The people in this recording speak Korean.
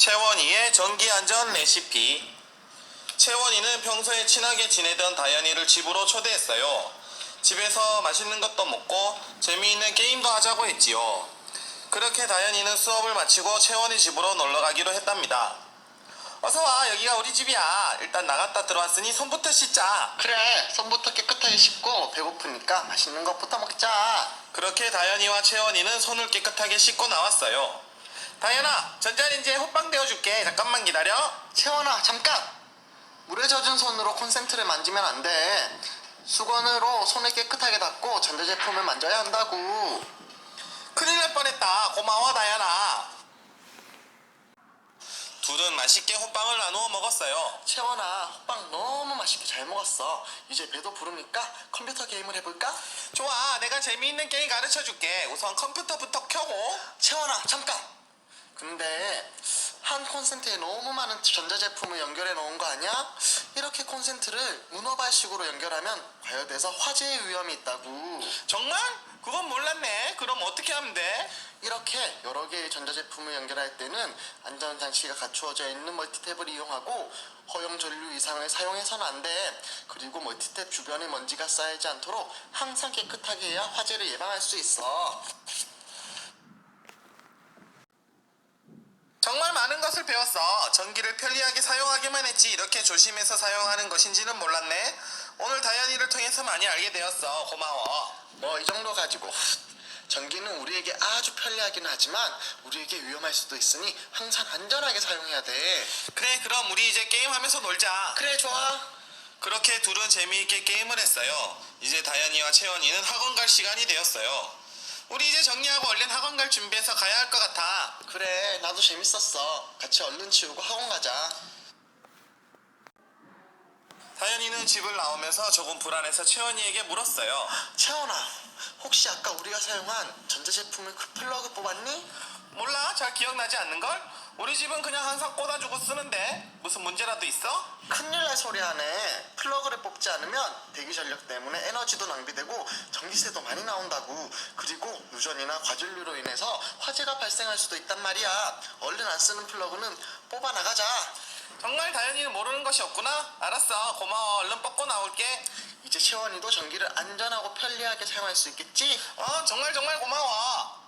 채원이의 전기안전 레시피. 채원이는 평소에 친하게 지내던 다현이를 집으로 초대했어요. 집에서 맛있는 것도 먹고 재미있는 게임도 하자고 했지요. 그렇게 다현이는 수업을 마치고 채원이 집으로 놀러 가기로 했답니다. 어서 와, 여기가 우리 집이야. 일단 나갔다 들어왔으니 손부터 씻자. 그래 손부터 깨끗하게 씻고 배고프니까 맛있는 것부터 먹자 그렇게 다현이와 채원이는 손을 깨끗하게 씻고 나왔어요. 다현아, 전자레인지에 호빵 데워줄게. 잠깐만 기다려. 채원아 잠깐 물에 젖은 손으로 콘센트를 만지면 안돼 수건으로 손을 깨끗하게 닦고 전자제품을 만져야 한다고 큰일 날 뻔했다. 고마워, 다현아. 둘은 맛있게 호빵을 나누어 먹었어요. 채원아 호빵 너무 맛있게 잘 먹었어 이제 배도 부르니까 컴퓨터 게임을 해볼까? 좋아, 내가 재미있는 게임 가르쳐 줄게. 우선 컴퓨터부터 켜고. 채원아 잠깐 근데 한 콘센트에 너무 많은 전자제품을 연결해 놓은 거 아니야? 이렇게 콘센트를 문어발식으로 연결하면 과열돼서 화재의 위험이 있다고 정말? 그건 몰랐네. 그럼 어떻게 하면 돼? 이렇게 여러 개의 전자제품을 연결할 때는 안전장치가 갖추어져 있는 멀티탭을 이용하고 허용 전류 이상을 사용해서는 안 돼. 그리고 멀티탭 주변에 먼지가 쌓이지 않도록 항상 깨끗하게 해야 화재를 예방할 수 있어. 정말 많은 것을 배웠어. 전기를 편리하게 사용하기만 했지 이렇게 조심해서 사용하는 것인지는 몰랐네. 오늘 다현이를 통해서 많이 알게 되었어. 고마워. 뭐 이 정도 가지고 전기는 우리에게 아주 편리하긴 하지만 우리에게 위험할 수도 있으니 항상 안전하게 사용해야 돼. 그래, 그럼 우리 이제 게임하면서 놀자. 그래 좋아. 그렇게 둘은 재미있게 게임을 했어요. 이제 다현이와 채원이는 학원 갈 시간이 되었어요. 우리 이제 정리하고 얼른 학원 갈 준비해서 가야 할 것 같아. 그래 나도 재밌었어. 같이 얼른 치우고 학원 가자. 다현이는 집을 나오면서 조금 불안해서 채원이에게 물었어요. 채원아, 혹시 아까 우리가 사용한 전자제품의 그 플러그 뽑았니? 몰라? 잘 기억나지 않는걸? 우리 집은 그냥 항상 꽂아주고 쓰는데 무슨 문제라도 있어? 큰일 날 소리 하네. 플러그를 뽑지 않으면 대기 전력 때문에 에너지도 낭비되고 전기세도 많이 나온다고. 그리고 누전이나 과전류로 인해서 화재가 발생할 수도 있단 말이야. 얼른 안 쓰는 플러그는 뽑아 나가자. 정말 다현이는 모르는 것이 없구나? 알았어 고마워 얼른 뽑고 나올게 이제 채원이도 전기를 안전하고 편리하게 사용할 수 있겠지? 어 정말 정말 고마워